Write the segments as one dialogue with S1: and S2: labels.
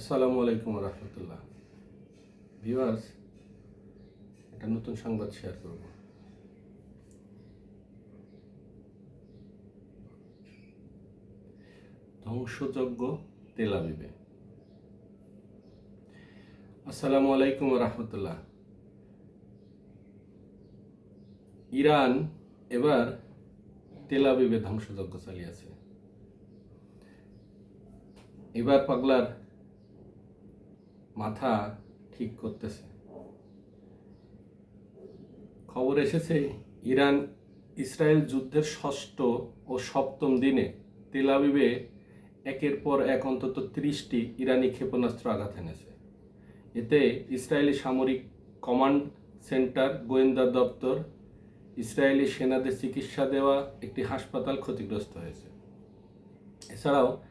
S1: আসসালামু আলাইকুম রহমতুল্লাহ। ভিউয়ার্স, একটা নতুন সংবাদ শেয়ার করব। ধ্বংসযজ্ঞ তেল আবিবে। আসসালামু আলাইকুম রহমতুল্লাহ। ইরান এবার তেল আবিবে ধ্বংসযজ্ঞ চালিয়েছে এবার পাগলার মাথা ঠিক করতেছে। খবর এসেছে, ইরান ইসরায়েল যুদ্ধের ষষ্ঠ ও সপ্তম দিনে তেলাবিবে একের পর এক অন্তত ত্রিশটি ইরানি ক্ষেপণাস্ত্র আঘাত এনেছে। এতে ইসরায়েলি সামরিক কমান্ড সেন্টার, গোয়েন্দা দপ্তর, ইসরায়েলি সেনাদের চিকিৎসা দেওয়া একটি হাসপাতাল ক্ষতিগ্রস্ত হয়েছে। এছাড়াও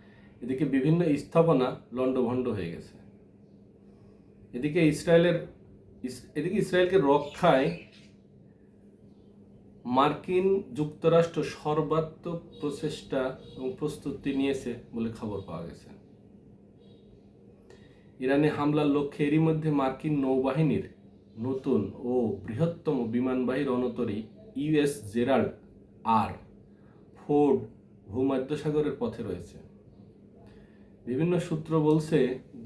S1: এদিকে বিভিন্ন স্থাপনা লণ্ডভণ্ড হয়ে গেছে। এদিকে ইসরায়েলের এদিকে ইসরায়েলকে রক্ষায় মার্কিন যুক্তরাষ্ট্র সর্বাত্মক প্রচেষ্টা এবং প্রস্তুতি নিয়েছে বলে খবর পাওয়া গেছে। ইরানে হামলার লক্ষ্যে এরই মধ্যে মার্কিন নৌবাহিনীর নতুন ও বৃহত্তম বিমানবাহী রণতরী ইউএস জেরাল্ড আর ফোর্ড ভূমধ্যসাগরের পথে রয়েছে। বিভিন্ন সূত্র বলছে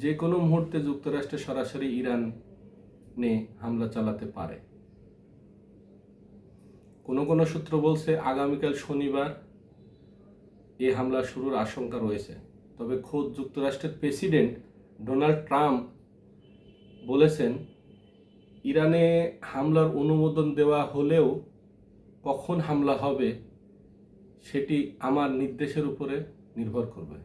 S1: যে কোনো মুহূর্তে যুক্তরাষ্ট্র সরাসরি ইরানে হামলা চালাতে পারে। কোনো কোনো সূত্র বলছে আগামীকাল শনিবার এ হামলা শুরুর আশঙ্কা রয়েছে। তবে খোদ যুক্তরাষ্ট্রের প্রেসিডেন্ট ডোনাল্ড ট্রাম্প বলেছেন, ইরানে হামলার অনুমোদন দেওয়া হলেও কখন হামলা হবে সেটি আমার নির্দেশের উপরে নির্ভর করবে।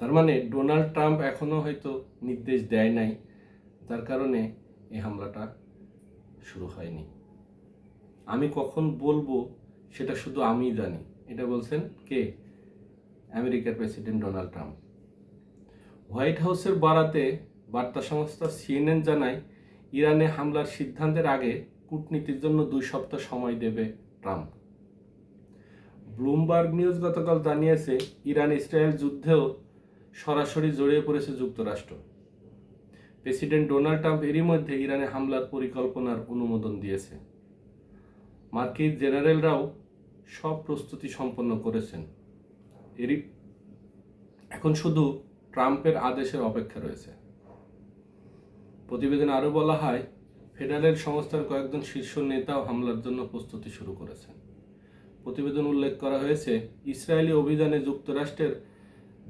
S1: তার মানে ডোনাল্ড ট্রাম্প এখনও হয়তো নির্দেশ দেয় নাই। যার কারণে এই হামলাটা শুরু হয়নি। আমি কখন বলব সেটা শুধু আমিই জানি। এটা বলছেন কে? আমেরিকার প্রেসিডেন্ট ডোনাল্ড ট্রাম্প। হোয়াইট হাউসের বারাতে বার্তা সংস্থা সিএনএন জানায়, ইরানে হামলার সিদ্ধান্তের আগে কূটনীতির জন্য দুই সপ্তাহ সময় দেবে ট্রাম্প। ব্লুমবার্গ নিউজ গতকাল জানিয়েছে ইরান ইসরায়েল যুদ্ধেও সরাসরি জড়িয়ে পড়েছে যুক্তরাষ্ট্র। প্রেসিডেন্ট ডোনাল্ড ট্রাম্প এরই মধ্যে ইরানে হামলার পরিকল্পনার অনুমোদন দিয়েছে। মার্কিন জেনারেলরাও সব প্রস্তুতি সম্পন্ন করেছেন। এরই এখন শুধু ট্রাম্পের আদেশের অপেক্ষা রয়েছে। প্রতিবেদনে আরও বলা হয়, ফেডারেল সংস্থার কয়েকজন শীর্ষ নেতাও হামলার জন্য প্রস্তুতি শুরু করেছেন। প্রতিবেদন উল্লেখ করা হয়েছে, ইসরায়েলি অভিযানে যুক্তরাষ্ট্রের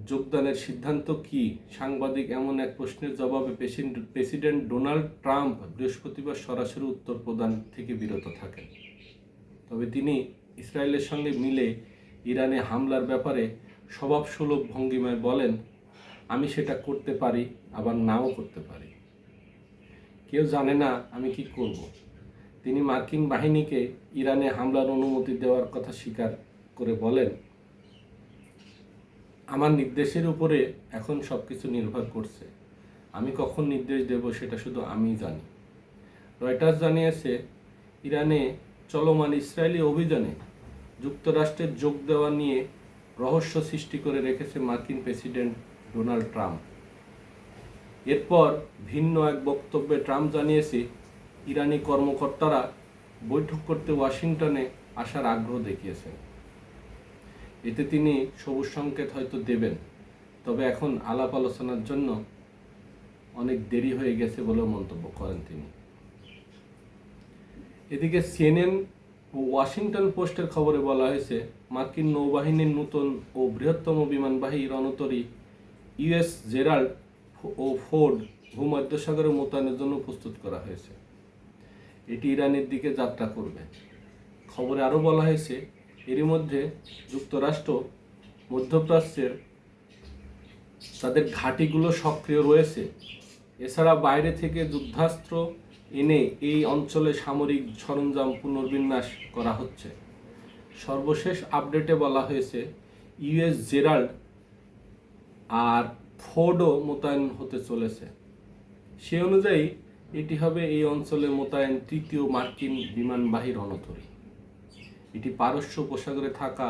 S1: যোগদানের সিদ্ধান্ত কি? সাংবাদিক এমন এক প্রশ্নের জবাবে প্রেসিডেন্ট- ডোনাল্ড ট্রাম্প বৃহস্পতিবার সরাসরি উত্তর প্রদান থেকে বিরত থাকেন। তবে তিনি ইসরায়েলের সঙ্গে মিলে ইরানে হামলার ব্যাপারে স্বভাবসুলভ ভঙ্গিমায় বলেন, আমি সেটা করতে পারি, আবার নাও করতে পারি। কেউ জানে না আমি কি করব। তিনি মার্কিন বাহিনীকে ইরানে হামলার অনুমতি দেওয়ার কথা স্বীকার করে বলেন আমার নির্দেশের উপরে এখন সব কিছু নির্ভর করছে। আমি কখন নির্দেশ দেব সেটা শুধু আমিই জানি। রয়টার্স জানিয়েছে, ইরানে চলমান ইসরায়েলি অভিযানে যুক্তরাষ্ট্রের যোগ দেওয়া নিয়ে রহস্য সৃষ্টি করে রেখেছে মার্কিন প্রেসিডেন্ট ডোনাল্ড ট্রাম্প। এরপর ভিন্ন এক বক্তব্যে ট্রাম্প জানিয়েছে, ইরানি কর্মকর্তারা বৈঠক করতে ওয়াশিংটনে আসার আগ্রহ দেখিয়েছেন। এতে তিনি সবুজ সংকেত হয়তো দেবেন, তবে এখন আলাপ আলোচনার জন্য অনেক দেরি হয়ে গেছে বলেও মন্তব্য করেন তিনি। এদিকে সিএনএন ও ওয়াশিংটন পোস্টের খবরে বলা হয়েছে, মার্কিন নৌবাহিনীর নতুন ও বৃহত্তম বিমানবাহী রণতরী ইউএস জেরাল্ড ও ফোর্ড ভূমধ্যসাগরে মোতায়েনের জন্য প্রস্তুত করা হয়েছে। এটি ইরানের দিকে যাত্রা করবে। খবরে আরও বলা হয়েছে এরই মধ্যে যুক্তরাষ্ট্র, মধ্যপ্রাচ্যের তাদের ঘাঁটিগুলো সক্রিয় রয়েছে। এছাড়া বাইরে থেকে যুদ্ধাস্ত্র এনে এই অঞ্চলে সামরিক সরঞ্জাম পুনর্বিন্যাস করা হচ্ছে। সর্বশেষ আপডেটে বলা হয়েছে ইউএস জেরাল্ড আর ফোর্ডও মোতায়েন হতে চলেছে। সে অনুযায়ী, এটি হবে এই অঞ্চলে মোতায়েন তৃতীয় মার্কিন বিমানবাহী রণতরী এটি পারস্য উপসাগরে থাকা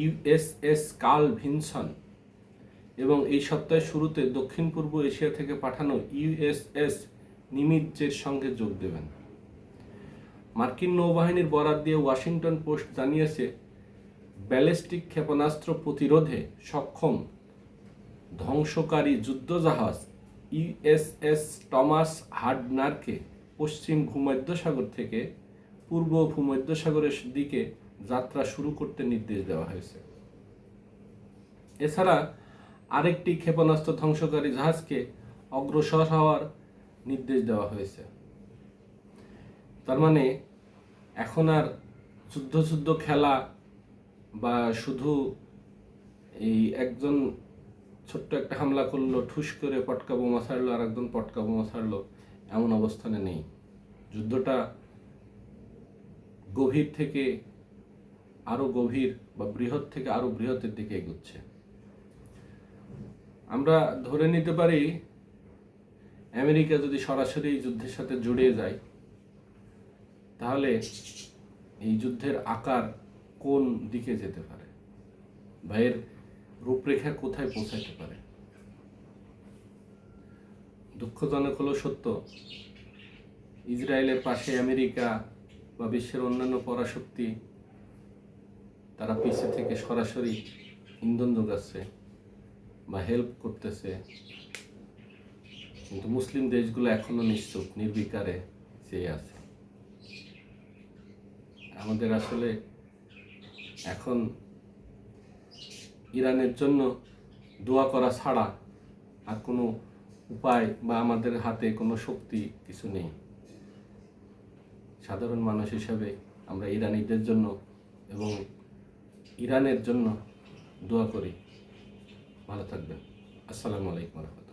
S1: ইউএসএস কার্ল ভিনসন এবং এই সপ্তাহের শুরুতে দক্ষিণ পূর্ব এশিয়া থেকে পাঠানো ইউএসএস নিমিৎজের সঙ্গে যোগ দেবেন। মার্কিন নৌবাহিনীর বরাত দিয়ে ওয়াশিংটন পোস্ট জানিয়েছে, ব্যালিস্টিক ক্ষেপণাস্ত্র প্রতিরোধে সক্ষম ধ্বংসকারী যুদ্ধজাহাজ ইউএসএস টমাস হার্ডনারকে পশ্চিম ভূমধ্যসাগর থেকে পূর্ব ভূমধ্যসাগরের দিকে যাত্রা শুরু করতে নির্দেশ দেওয়া হয়েছে। এছাড়া আরেকটি ক্ষেপণাস্ত্র ধ্বংসকারী জাহাজকে অগ্রসর হওয়ার নির্দেশ দেওয়া হয়েছে। তার মানে এখন আর যুদ্ধ যুদ্ধ খেলা বা শুধু এই একজন ছোট্ট একটা হামলা করল, ঠুস করে পটকা বোমা ছাড়লো আর একজন পটকা বোমা ছাড়লো, এমন অবস্থানে নেই। যুদ্ধটা গভীর থেকে আরও গভীর বা বৃহৎ থেকে আরও বৃহতের দিকে এগুচ্ছে। আমরা ধরে নিতে পারি, আমেরিকা যদি সরাসরি এই যুদ্ধের সাথে জড়িয়ে যায়, তাহলে এই যুদ্ধের আকার কোন দিকে যেতে পারে? বা এর রূপরেখা কোথায় পৌঁছাতে পারে? দুঃখজনক হলো সত্য, ইসরায়েলের পাশে আমেরিকা বা বিশ্বের অন্যান্য পরাশক্তি, তারা পিছে থেকে সরাসরি ইন্ধন যোগাচ্ছে বা হেল্প করতেছে। কিন্তু মুসলিম দেশগুলো এখনও নিশ্চুপ, নির্বিকারে চেয়ে আছে। আমাদের আসলে এখন ইরানের জন্য দোয়া করা ছাড়া আর কোনো উপায় বা আমাদের হাতে কোনো শক্তি কিছু নেই। সাধারণ মানুষ হিসাবে আমরা ইরানিদের জন্য এবং ইরানের জন্য দোয়া করি। ভালো থাকবেন। আসসালামু আলাইকুম রহমতুল্লাহ।